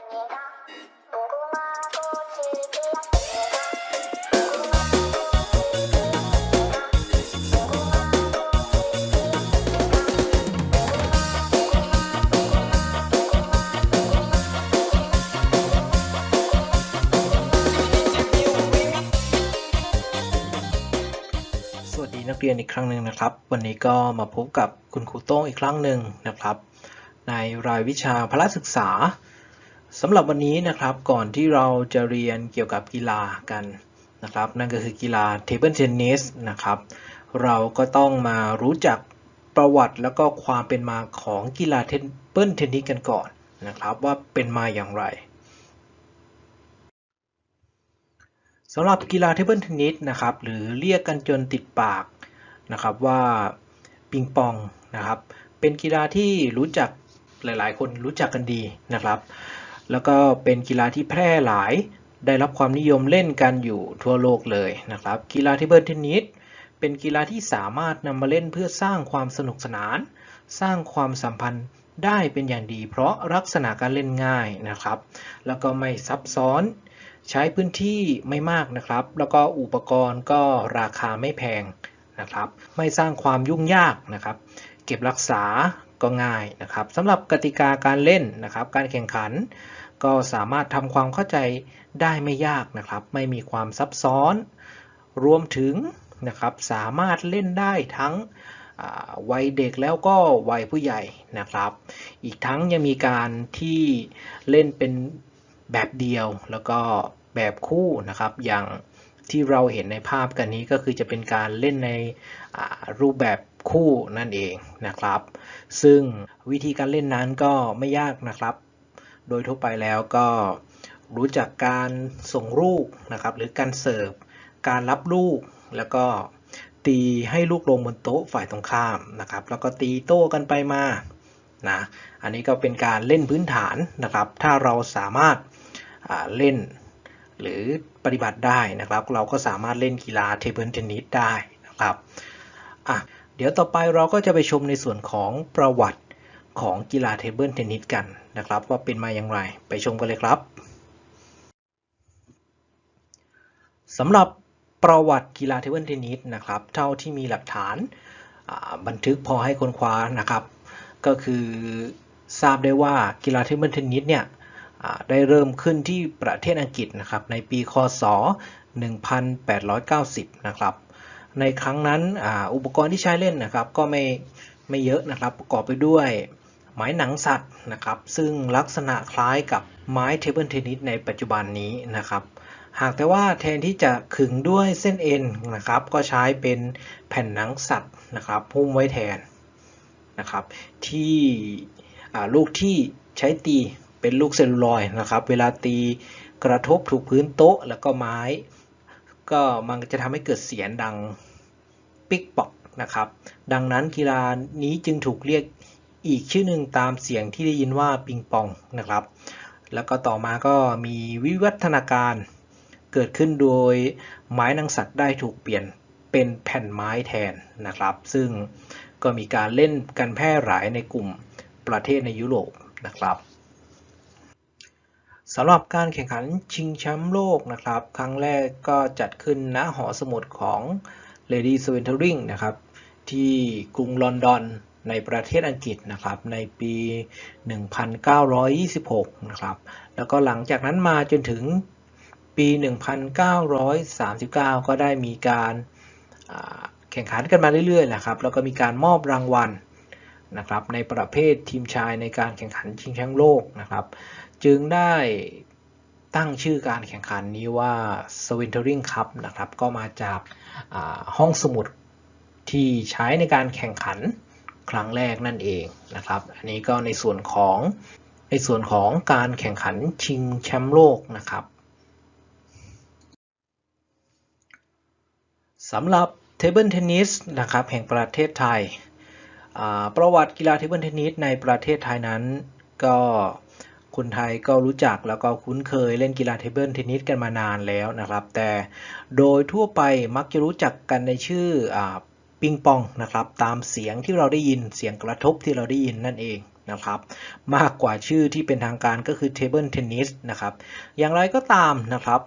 สวัสดีนักเรียนอีกครั้งหนึ่งนะครับ วันนี้ก็มาพบกับคุณครูโต้งอีกครั้งหนึ่งนะครับ ในรายวิชาพละศึกษา สำหรับวันนี้นะครับก่อนที่เราจะเรียนเกี่ยวกับกีฬากันนะครับ นั่นก็คือกีฬาเทเบิลเทนนิสนะครับ เราก็ต้องมารู้จักประวัติแล้วก็ความเป็นมาของกีฬาเทเบิลเทนนิสกันก่อนนะครับ ว่าเป็นมาอย่างไรสำหรับกีฬาเทเบิลเทนนิสนะครับ หรือเรียกกันจนติดปากนะครับว่าปิงปองนะครับ เป็นกีฬาที่รู้จักหลาย ๆ คนรู้จักกันดีนะครับ แล้วก็เป็นกีฬาที่แพร่หลาย ได้รับความนิยมเล่นกันอยู่ทั่วโลกเลยนะครับ กีฬาเทเบิลเทนนิสเป็นกีฬาที่สามารถนำมาเล่นเพื่อสร้างความสนุกสนาน สร้างความสัมพันธ์ได้เป็นอย่างดี เพราะลักษณะการเล่นง่ายนะครับ แล้วก็ไม่ซับซ้อนใช้พื้นที่ไม่มากนะครับ แล้วก็อุปกรณ์ก็ราคาไม่แพงนะครับ ไม่สร้างความยุ่งยากนะครับ เก็บรักษาก็ง่ายนะครับสำหรับกติกาการเล่นนะครับ การแข่งขัน ก็สามารถทำความเข้าใจได้ไม่ยากนะครับ ไม่มีความซับซ้อน รวมถึงนะครับสามารถเล่นได้ทั้งวัยเด็กแล้วก็วัยผู้ใหญ่นะครับ อีกทั้งยังมีการที่เล่นเป็นแบบเดียวแล้วก็แบบคู่นะครับอย่างที่เราเห็นในภาพกันนี้ก็คือจะเป็นการเล่นในรูปแบบคู่นั่นเองนะครับ ซึ่งวิธีการเล่นนั้นก็ไม่ยากนะครับ โดยทั่วไปแล้วก็รู้จักการส่งลูกนะครับ หรือการเสิร์ฟ การรับลูก แล้วก็ตีให้ลูกลงบนโต๊ะฝ่ายตรงข้ามนะครับ แล้วก็ตีโต้กันไปมานะ อันนี้ก็เป็นการเล่นพื้นฐานนะครับ ถ้าเราสามารถเล่นหรือปฏิบัติได้นะครับ เราก็สามารถเล่นกีฬาเทเบิลเทนนิสได้นะครับอะเดี๋ยวต่อไปเราก็จะไปชมในส่วนของประวัติ ของกีฬาเทเบิลเทนนิสกันนะครับ ว่าเป็นมาอย่างไรไปชมกันเลยครับสำหรับประวัติกีฬาเทเบิลเทนนิสนะครับเท่าที่มีหลักฐานบันทึกพอให้ค้นคว้านะครับ ก็คือทราบได้ว่ากีฬาเทเบิลเทนนิสเนี่ยได้เริ่มขึ้นที่ประเทศอังกฤษนะครับในปีคศ 1890 นะครับ ในครั้งนั้นออุปกรณ์ที่ใช้เล่นนะครับก็ไม่ไม่เยอะนะครับ ประกอบไปด้วย ไม้หนังสัตว์นะครับ ซึ่งลักษณะคล้ายกับไม้เทเบิลเทนนิสในปัจจุบันนี้นะครับ หากแต่ว่าแทนที่จะขึงด้วยเส้นเอ็นนะครับ ก็ใช้เป็นแผ่นหนังสัตว์นะครับหุ้มไว้แทนนะครับ ที่ลูกที่ใช้ตีเป็นลูกเซลลูลอยนะครับ เวลาตีกระทบถูกพื้นโต๊ะแล้วก็ไม้ ก็มันจะทำให้เกิดเสียงดังปิ๊กปอกนะครับ ดังนั้นกีฬานี้จึงถูกเรียก อีกชื่อหนึ่งตามเสียงที่ได้ยินว่าปิงปองนะครับ แล้วก็ต่อมาก็มีวิวัฒนาการเกิดขึ้นโดยไม้นังสัตว์ได้ถูกเปลี่ยนเป็นแผ่นไม้แทนนะครับ ซึ่งก็มีการเล่นกันแพร่หลายในกลุ่มประเทศในยุโรปนะครับสำหรับการแข่งขันชิงแชมป์โลกนะครับ ครั้งแรกก็จัดขึ้นณหอสมุดของ Lady s w e n t e r i n g นะครับ ที่กรุงลอนดอน ในประเทศอังกฤษนะครับในปี 1926 นะครับ แล้วก็หลังจากนั้นมาจนถึงปี 1939 ก็ได้มีการาแข่งขันกันมาเรื่อยๆนะครับ แล้วก็มีการมอบรางวัลนะครับในประเภททีมชายในการแข่งขันชิงแชมป์โลกนะครับ จึงได้ตั้งชื่อการแข่งขันนี้ว่า s w i n t e r i n g Cup นะครับ ก็มาจากาห้องสมุดที่ใช้ในการแข่งขัน ครั้งแรกนั่นเองนะครับ อันนี้ก็ในส่วนของในส่วนของการแข่งขันชิงแชมป์โลกนะครับสำหรับเทเบิลเทนนิสนะครับแห่งประเทศไทย ประวัติกีฬาเทเบิลเทนนิสในประเทศไทยนั้น ก็คนไทยก็รู้จักแล้วก็คุ้นเคยเล่นกีฬาเทเบิลเทนนิสกันมานานแล้วนะครับ แต่โดยทั่วไปมักจะรู้จักกันในชื่ออ ปิงปองนะครับตามเสียงที่เราได้ยินเสียงกระทบที่เราได้ยินนั่นเองนะครับมากกว่าชื่อที่เป็นทางการก็คือ Table Tennis นะครับอย่างไรก็ตามนะครับ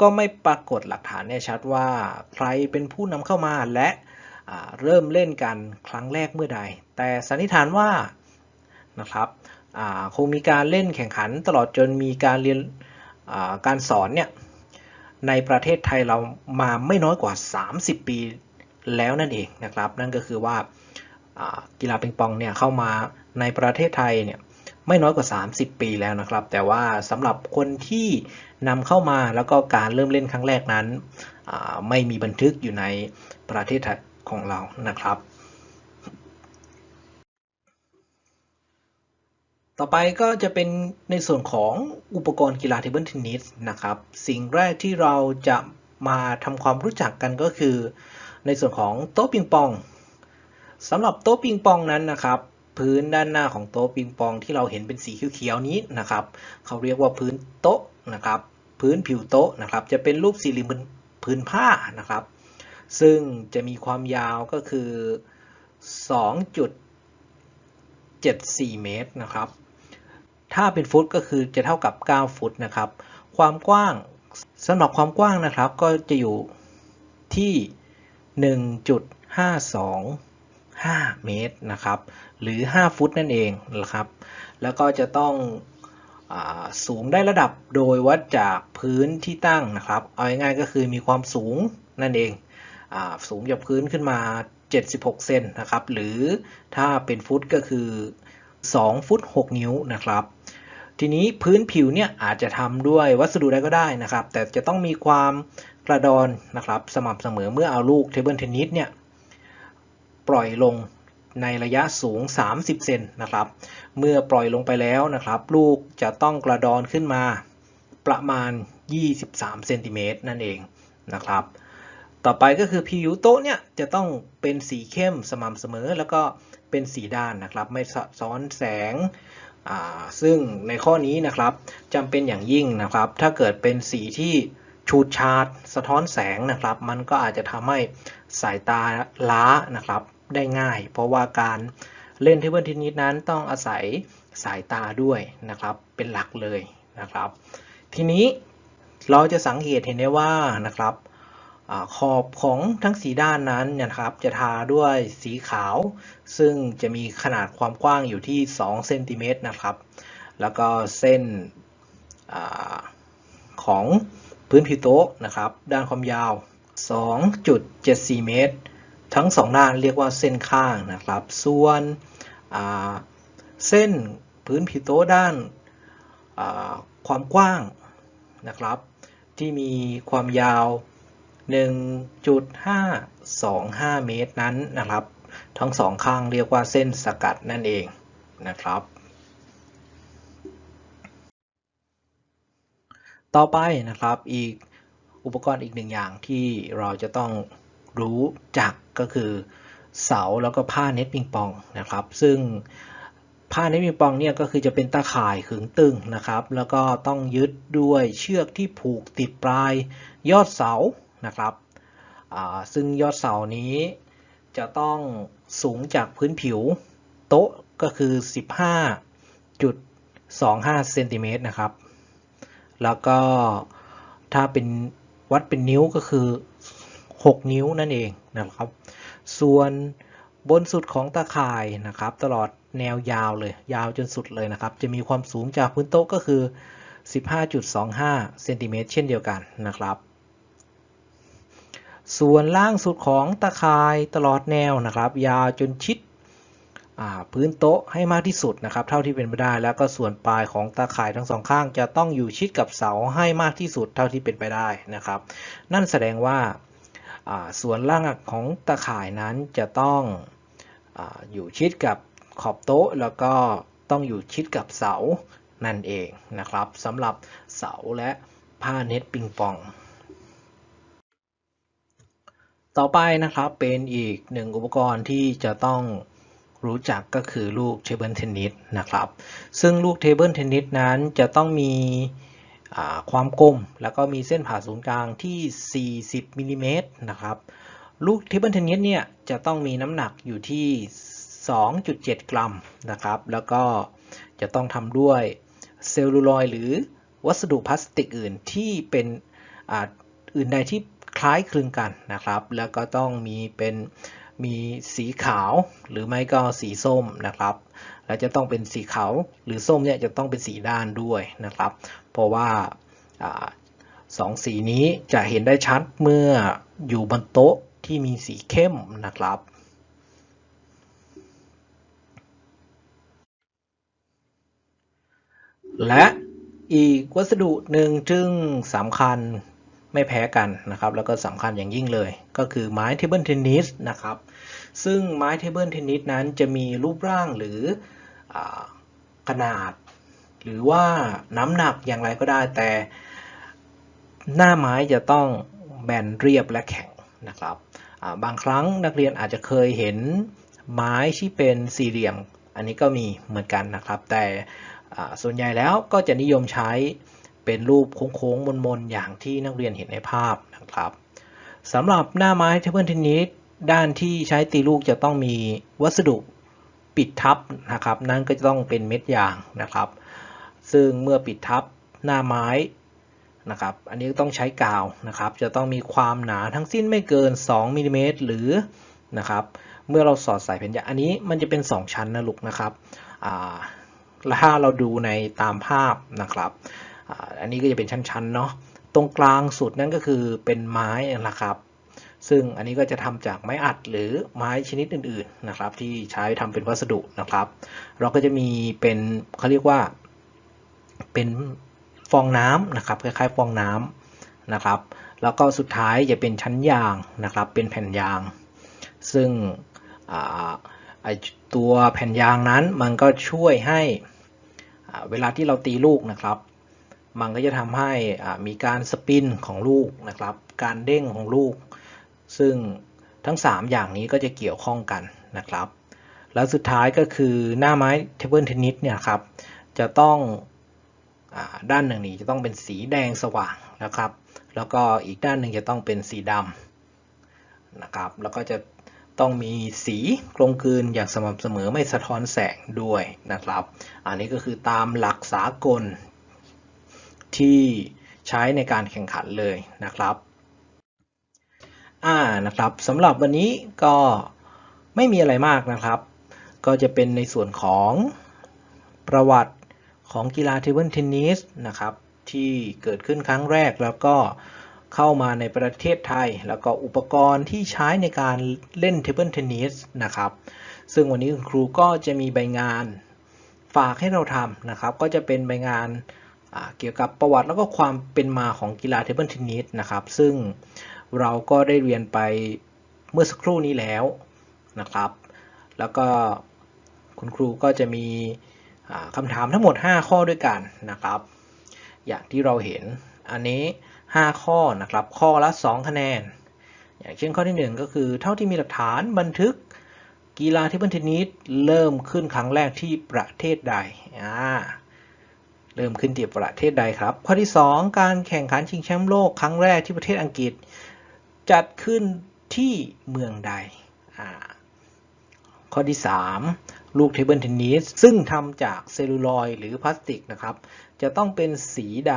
ก็ไม่ปรากฏหลักฐานแน่ชัดว่าใครเป็นผู้นำเข้ามาและเริ่มเล่นกันครั้งแรกเมื่อใด แต่สันนิษฐานว่านะครับคงมีการเล่นแข่งขันตลอดจนมีการเรียนการสอนเนี่ยในประเทศไทยเรามาไม่น้อยกว่า 30 ปี แล้วนั่นเองนะครับ นั่นก็คือว่ากีฬาปิงปองเนี่ยเข้ามาในประเทศไทยเนี่ยไม่น้อยกว่า 30 ปีแล้วนะครับ แต่ว่าสำหรับคนที่นำเข้ามาแล้วก็การเริ่มเล่นครั้งแรกนั้น ไม่มีบันทึกอยู่ในประเทศไทยของเรานะครับ ต่อไปก็จะเป็นในส่วนของอุปกรณ์กีฬาเทเบิลเทนนิสนะครับ สิ่งแรกที่เราจะมาทำความรู้จักกันก็คือ ในส่วนของโต๊ะปิงปองสำหรับโต๊ะปิงปองนั้นนะครับ พื้นด้านหน้าของโต๊ะปิงปองที่เราเห็นเป็นสีเขียวๆนี้นะครับ เขาเรียกว่าพื้นโต๊ะนะครับ พื้นผิวโต๊ะนะครับ จะเป็นรูปสี่เหลี่ยมพื้นผ้านะครับ ซึ่งจะมีความยาวก็คือ 2.74 เมตรนะครับ ถ้าเป็นฟุตก็คือจะเท่ากับ 9 ฟุตนะครับ ความกว้างสำหรับความกว้างนะครับก็จะอยู่ที่ 1.525 เมตรนะครับ หรือ 5 ฟุตนั่นเองนะครับ แล้วก็จะต้องอสูงได้ระดับโดยวัดจากพื้นที่ตั้งนะครับ เอาง่ายๆก็คือมีความสูงนั่นเองอสูงจากพื้นขึ้นมา 76 เซนนะครับ หรือถ้าเป็นฟุตก็คือ 2 ฟุต 6 นิ้วนะครับ ทีนี้พื้นผิวเนี่ยอาจจะทำด้วยวัสดุใดก็ได้นะครับ แต่จะต้องมีความกระดอนนะครับสม่ำเสมอเมื่อเอาลูกเทเบิลเทนนิสเนี่ยปล่อยลงในระยะสูง 30 เซนนะครับ เมื่อปล่อยลงไปแล้วนะครับ ลูกจะต้องกระดอนขึ้นมาประมาณ 23 เซนติเมตรนั่นเองนะครับ ต่อไปก็คือผิวโต๊ะเนี่ยจะต้องเป็นสีเข้มสม่ำเสมอแล้วก็เป็นสีด้านนะครับ ไม่สะซ้อนแสง ซึ่งในข้อนี้นะครับจำเป็นอย่างยิ่งนะครับ ถ้าเกิดเป็นสีที่ฉูดฉาดสะท้อนแสงนะครับ มันก็อาจจะทำให้สายตาล้านะครับได้ง่าย เพราะว่าการเล่นเทเบิลเทนนิสนั้นต้องอาศัยสายตาด้วยนะครับ เป็นหลักเลยนะครับ ทีนี้เราจะสังเกตเห็นได้ว่านะครับ อขอบของทั้งสีด้านนั้นนะครับจะทาด้วยสีขาว ซึ่งจะมีขนาดความกว้างอยู่ที่2เซนติเมตรนะครับ แล้วก็เส้นอของพื้นผิวโต๊ะนะครับ ด้านความยาว 2.74 เมตร ทั้ง 2 ด้านเรียกว่าเส้นข้างนะครับ ส่วนเส้นพื้นผิวโต๊ะด้านความกว้างนะครับ ที่มีความยาว 1.525 เมตรนั้นนะครับ ทั้งสองข้างเรียกว่าเส้นสกัดนั่นเองนะครับ ต่อไปนะครับอีกอุปกรณ์อีกหนึ่งอย่างที่เราจะต้องรู้จักก็คือเสาแล้วก็ผ้าเน็ตปิงปองนะครับ ซึ่งผ้าเน็ตปิงปองเนี่ยก็คือจะเป็นตาข่ายขึงตึงนะครับ แล้วก็ต้องยึดด้วยเชือกที่ผูกติดปลายยอดเสา นะครับซึ่งยอดเสานี้จะต้องสูงจากพื้นผิวโต๊ะก็คือ 15.25เซนติเมตรนะครับ แล้วก็ถ้าเป็นวัดเป็นนิ้วก็คือ 6 นิ้วนั่นเองนะครับ ส่วนบนสุดของตาข่ายนะครับ ตลอดแนวยาวเลย ยาวจนสุดเลยนะครับ จะมีความสูงจากพื้นโต๊ะก็คือ 15.25เซนติเมตรเช่นเดียวกันนะครับ ส่วนล่างสุดของตาข่ายตลอดแนวนะครับ ยาวจนชิดพื้นโต๊ะให้มากที่สุดนะครับ เท่าที่เป็นไปได้ แล้วก็ส่วนปลายของตาข่ายทั้งสองข้าง จะต้องอยู่ชิดกับเสาให้มากที่สุดเท่าที่เป็นไปได้นะครับ นั่นแสดงว่าส่วนล่างของตาข่ายนั้นจะต้องออยู่ชิดกับขอบโต๊ะ แล้วก็ต้องอยู่ชิดกับเสานั่นเองนะครับสำหรับเสาและผ้าเน็ตปิงปอง ต่อไปนะครับเป็นอีกหนึ่งอุปกรณ์ที่จะต้องรู้จักก็คือลูกเทเบิลเทนนิสนะครับ ซึ่งลูกเทเบิลเทนนิสนั้นจะต้องมีความกลม แล้วก็มีเส้นผ่าศูนย์กลางที่ 40มิลลิเมตรนะครับ ลูกเทเบิลเทนนิสเนี่ยจะต้องมีน้ำหนักอยู่ที่ 2.7 กรัมนะครับ แล้วก็จะต้องทำด้วยเซลลูลอยหรือวัสดุพลาสติกอื่นที่เป็นออื่นใดที่ คล้ายคลึงกันนะครับ แล้วก็ต้องมีเป็นมีสีขาวหรือไม่ก็สีส้มนะครับ และจะต้องเป็นสีขาวหรือส้มเนี่ยจะต้องเป็นสีด้านด้วยนะครับ เพราะว่าอสองสีนี้จะเห็นได้ชัดเมื่ออยู่บนโต๊ะที่มีสีเข้มนะครับและอีกวัสดุหนึ่งซึ่งสำคัญ ไม่แพ้กันนะครับ แล้วก็สำคัญอย่างยิ่งเลย ก็คือไม้เทเบิลเทนนิสนะครับ ซึ่งไม้เทเบิลเทนนิสนั้นจะมีรูปร่างหรืออขนาด หรือว่าน้ำหนักอย่างไรก็ได้ แต่หน้าไม้จะต้องแบนเรียบและแข็งนะครับ บางครั้งนักเรียนอาจจะเคยเห็นไม้ที่เป็นสี่เหลี่ยม อันนี้ก็มีเหมือนกันนะครับ แต่ส่วนใหญ่แล้วก็จะนิยมใช้ เป็นรูปโค้งๆมนๆอย่างที่นักเรียนเห็นในภาพนะครับสำหรับหน้าไม้เทเบิลเทนนิสด้านที่ใช้ตีลูกจะต้องมีวัสดุปิดทับนะครับ นั่นก็จะต้องเป็นเม็ดยางนะครับ ซึ่งเมื่อปิดทับหน้าไม้นะครับ อันนี้ต้องใช้กาวนะครับ จะต้องมีความหนาทั้งสิ้นไม่เกิน 2มิลลิเมตรหรือนะครับ เมื่อเราสอดใส่แผ่นยางอันนี้มันจะเป็น 2 ชั้นนะลูกนะครับ แล้วถ้าเราดูในตามภาพนะครับ อันนี้ก็จะเป็นชั้นๆเนาะตรงกลางสุดนั่นก็คือเป็นไม้นะครับ ซึ่งอันนี้ก็จะทำจากไม้อัดหรือไม้ชนิดอื่นๆนะครับ ที่ใช้ทำเป็นวัสดุนะครับ เราก็จะมีเป็นเขาเรียกว่าเป็นฟองน้ำนะครับคล้ายๆฟองน้ำนะครับ แล้วก็สุดท้ายจะเป็นชั้นยางนะครับ เป็นแผ่นยาง ซึ่งไอตัวแผ่นยางนั้นมันก็ช่วยให้เวลาที่เราตีลูกนะครับ มันก็จะทำให้มีการสปินของลูกนะครับ การเด้งของลูก ซึ่งทั้ง 3 อย่างนี้ก็จะเกี่ยวข้องกันนะครับ แล้วสุดท้ายก็คือหน้าไม้เทเบิลเทนนิสเนี่ยครับ จะต้องอด้านหนึ่งนี้จะต้องเป็นสีแดงสว่างนะครับ แล้วก็อีกด้านหนึ่งจะต้องเป็นสีดำนะครับ แล้วก็จะต้องมีสีกลมกลืนอย่างสม่ำเสมอไม่สะท้อนแสงด้วยนะครับ อันนี้ก็คือตามหลักสากล ที่ใช้ในการแข่งขันเลยนะครับอ่านะครับสำหรับวันนี้ก็ไม่มีอะไรมากนะครับ ก็จะเป็นในส่วนของประวัติของกีฬาเทเบิลเทนนิสนะครับที่เกิดขึ้นครั้งแรกแล้วก็เข้ามาในประเทศไทย แล้วก็อุปกรณ์ที่ใช้ในการเล่นเทเบิลเทนนิสนะครับ ซึ่งวันนี้คุณครูก็จะมีใบงานฝากให้เราทำนะครับ ก็จะเป็นใบงาน เกี่ยวกับประวัติแล้วก็ความเป็นมาของกีฬาเทเบิลเทนนิสนะครับ ซึ่งเราก็ได้เรียนไปเมื่อสักครู่นี้แล้วนะครับ แล้วก็คุณครูก็จะมีคำถามทั้งหมด 5 ข้อด้วยกันนะครับ อย่างที่เราเห็นอันนี้ 5 ข้อนะครับ ข้อละ 2 คะแนน อย่างเช่นข้อที่ 1 ก็คือเท่าที่มีหลักฐานบันทึกกีฬาเทเบิลเทนนิสเริ่มขึ้นครั้งแรกที่ประเทศใดอ่า เริ่มขึ้นที่ประเทศใดครับ ข้อที่ 2 การแข่งขันชิงแชมป์โลกครั้งแรกที่ประเทศอังกฤษ จัดขึ้นที่เมืองใด ข้อที่ 3 ลูกเทเบิลเทนนิสซึ่งทำจากเซลลูลอยหรือพลาสติกนะครับ จะต้องเป็นสีใด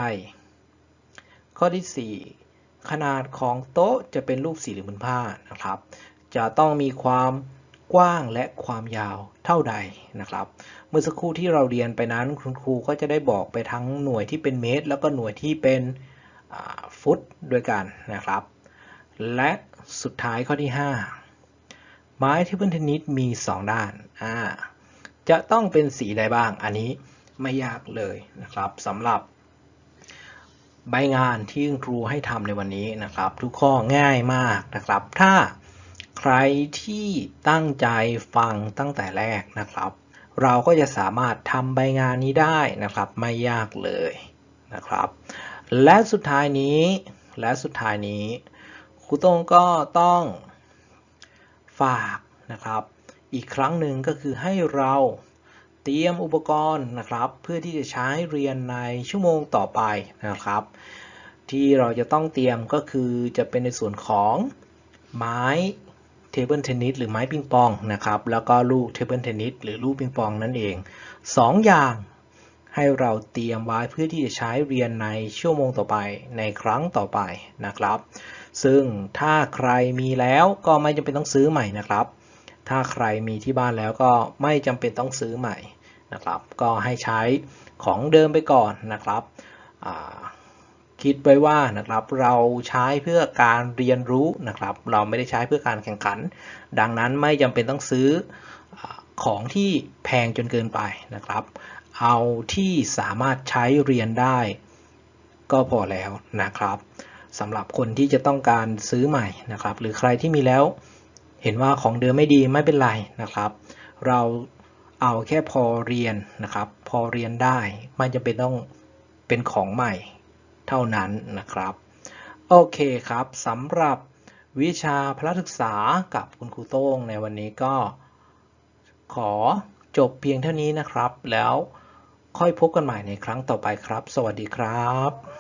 ข้อที่ 4 ขนาดของโต๊ะจะเป็นรูปสี่เหลี่ยมผืนผ้านะครับ จะต้องมีความ กว้างและความยาวเท่าใดนะครับ เมื่อสักครู่ที่เราเรียนไปนั้นคุณครูก็จะได้บอกไปทั้งหน่วยที่เป็นเมตร แล้วก็หน่วยที่เป็นฟุตด้วยกันนะครับ และสุดท้ายข้อที่ 5 ไม้เทเบิลเทนนิสมี 2 ด้านอ่าจะต้องเป็นสีใดบ้าง อันนี้ไม่ยากเลยนะครับสำหรับ ใบงานที่ครูให้ทำในวันนี้นะครับ ทุกข้อง่ายมากนะครับ ถ้า ใครที่ตั้งใจฟังตั้งแต่แรกนะครับ เราก็จะสามารถทำใบงานนี้ได้นะครับ ไม่ยากเลยนะครับ และสุดท้ายนี้และสุดท้ายนี้ครูตงก็ต้องฝากนะครับ อีกครั้งหนึ่งก็คือให้เราเตรียมอุปกรณ์นะครับ เพื่อที่จะใช้เรียนในชั่วโมงต่อไปนะครับ ที่เราจะต้องเตรียมก็คือจะเป็นในส่วนของไม้ เทเบิลเทนนิสหรือไม้ปิงปองนะครับ แล้วก็ลูกเทเบิลเทนนิสหรือลูกปิงปองนั่นเองสองอย่างให้เราเตรียมไว้เพื่อที่จะใช้เรียนในชั่วโมงต่อไปในครั้งต่อไปนะครับ ซึ่งถ้าใครมีแล้วก็ไม่จำเป็นต้องซื้อใหม่นะครับ ถ้าใครมีที่บ้านแล้วก็ไม่จำเป็นต้องซื้อใหม่นะครับ ก็ให้ใช้ของเดิมไปก่อนนะครับอ่า คิดไว้ว่านะครับเราใช้เพื่อการเรียนรู้นะครับ เราไม่ได้ใช้เพื่อการแข่งขัน ดังนั้นไม่จำเป็นต้องซื้อของที่แพงจนเกินไปนะครับ เอาที่สามารถใช้เรียนได้ก็พอแล้วนะครับสำหรับคนที่จะต้องการซื้อใหม่นะครับ หรือใครที่มีแล้วเห็นว่าของเดิมไม่ดีไม่เป็นไรนะครับ เราเอาแค่พอเรียนนะครับ พอเรียนได้ไม่จำเป็นต้องเป็นของใหม่ เท่านั้นนะครับ โอเคครับสำหรับวิชาพระศึกษากับคุณครูโต้งในวันนี้ก็ ขอจบเพียงเท่านี้นะครับ แล้วค่อยพบกันใหม่ในครั้งต่อไปครับ สวัสดีครับ